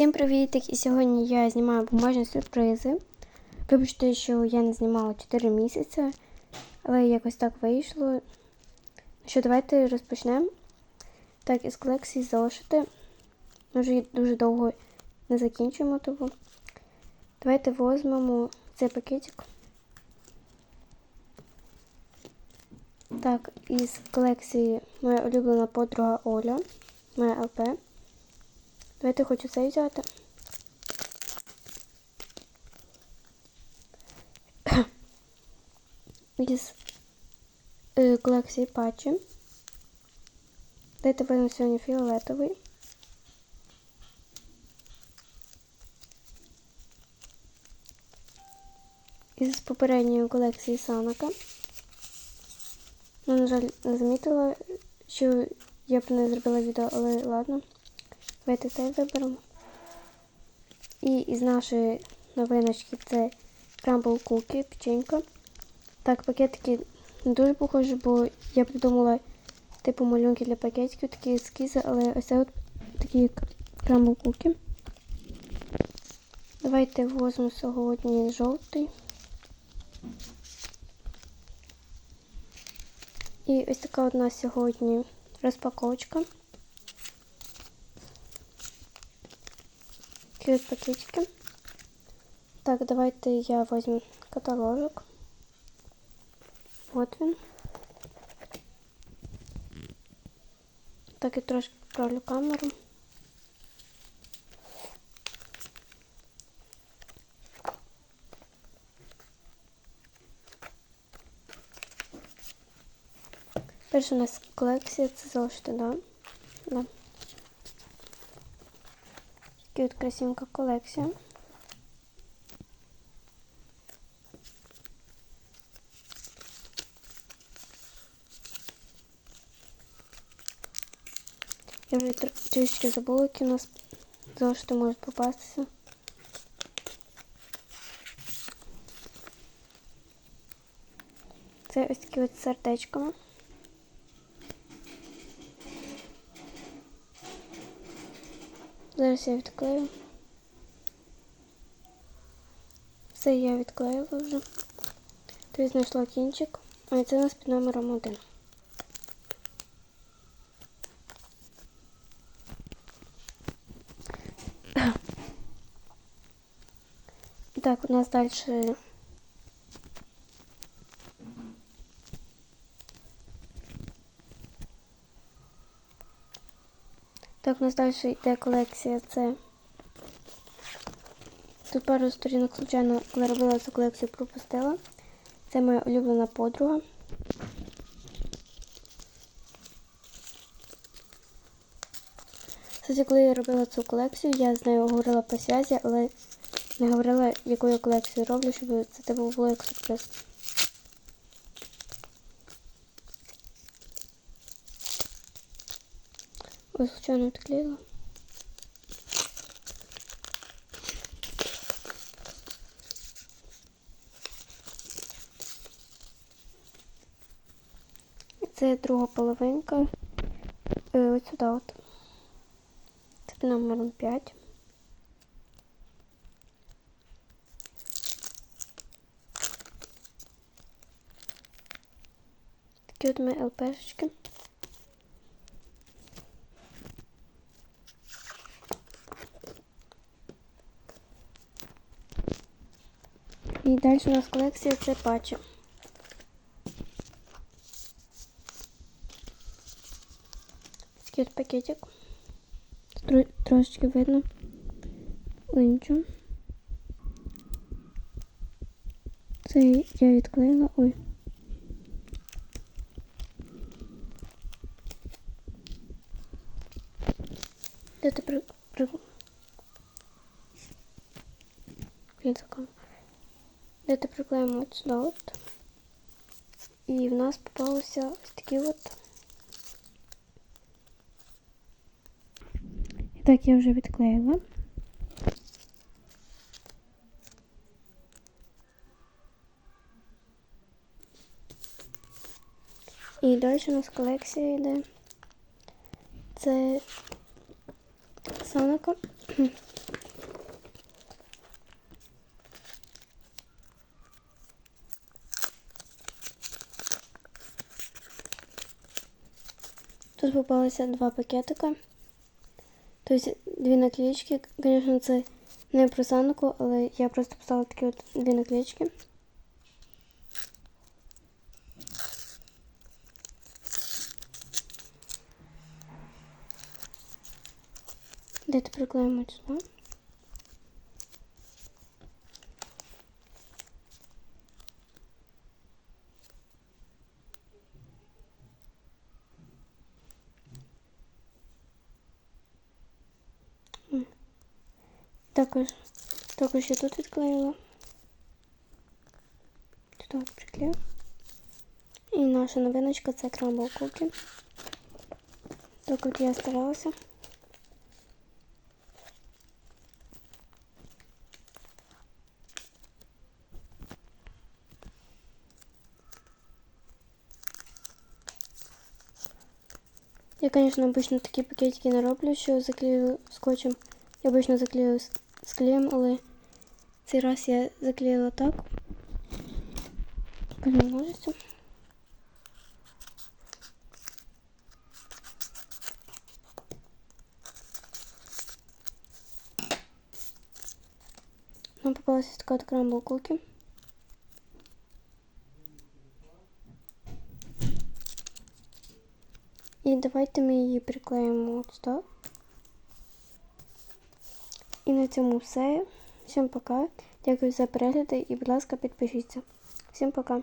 Всім привіт! І сьогодні я знімаю бумажні сюрпризи. Вибачте, що я не знімала 4 місяці, але якось так вийшло. Ну Що, давайте розпочнемо. Так, із колекції зошити. Ми вже дуже довго не закінчуємо того. Давайте візьмемо цей пакетик. Так, із колекції моя улюблена подруга Оля, моя ЛП. Давайте хочу цей взяти. Із е, колекції патчі. Дайте візьмемо сьогодні фіолетовий. Із попередньої колекції Санака. Ну, на жаль, не замітила, що я б не зробила відео, але ладно. Давайте цей виберемо. І із нашої новиночки це Crumble Cookie, печенька. Так, пакетики не дуже похожі, бо я придумала типу малюнки для пакетиків, такі ескізи, але ось це от такі Crumble Cookie. Давайте возьмемо сьогодні жовтий. І ось така у нас сьогодні розпаковочка. Такі от пакетики. Так, давайте я возьму каталожок. Вот він. Так і трошки поправлю камеру. Перша у нас колекція, це зошити, да? Да. От красивенька колекція. Я вже тр- трішки забула, які у нас зошити можуть попастися. Це ось такі от сердечками. Зараз я відклею. Все я відклеїла вже. Тобто знайшла кінчик. А це у нас під номером один. Так, у нас дальше Так, у нас далі йде колекція. Це тут пару сторінок, звичайно, коли робила цю колекцію, пропустила. Це моя улюблена подруга. Кстати, коли я робила цю колекцію, я з нею говорила по зв'язі, але не говорила, яку я колекцію роблю, щоб це було як сюрприз. Ой, случайно отклеила. Це друга половинка. Е, ось сюди от. Це номером 5. Такі от мої ЛПшечки. І далі у нас колекція це патчі. Такий пакетик. Тро- Трошечки видно. Але. Це я відклеїла. Ой. Де ти при... при... Блін, така. Де-то приклеїмо от сюди от. І в нас попалося ось такі от. І так, я вже відклеїла. І далі у нас колекція йде. Це Санака. Також попалися два пакетика. Тобто дві наклеечки. Звісно, це не про санку, але я просто поставила такі от дві наклеечки. Де ти приклеїмо сюди? Також, також я тут відклеїла. Тут от приклею. І наша новиночка це крамбл куки. Так от я старалася. Я, конечно, обычно такі пакетики не роблю, що заклею скотчем. Я обычно заклею з, з клеєм, але цей раз я заклеїла так. Возьму ножицю. Нам попалась така от крамбл куки. І давайте ми її приклеїмо от сюди. І на цьому все. Всім пока. Дякую за перегляди і, будь ласка, підпишіться. Всім пока.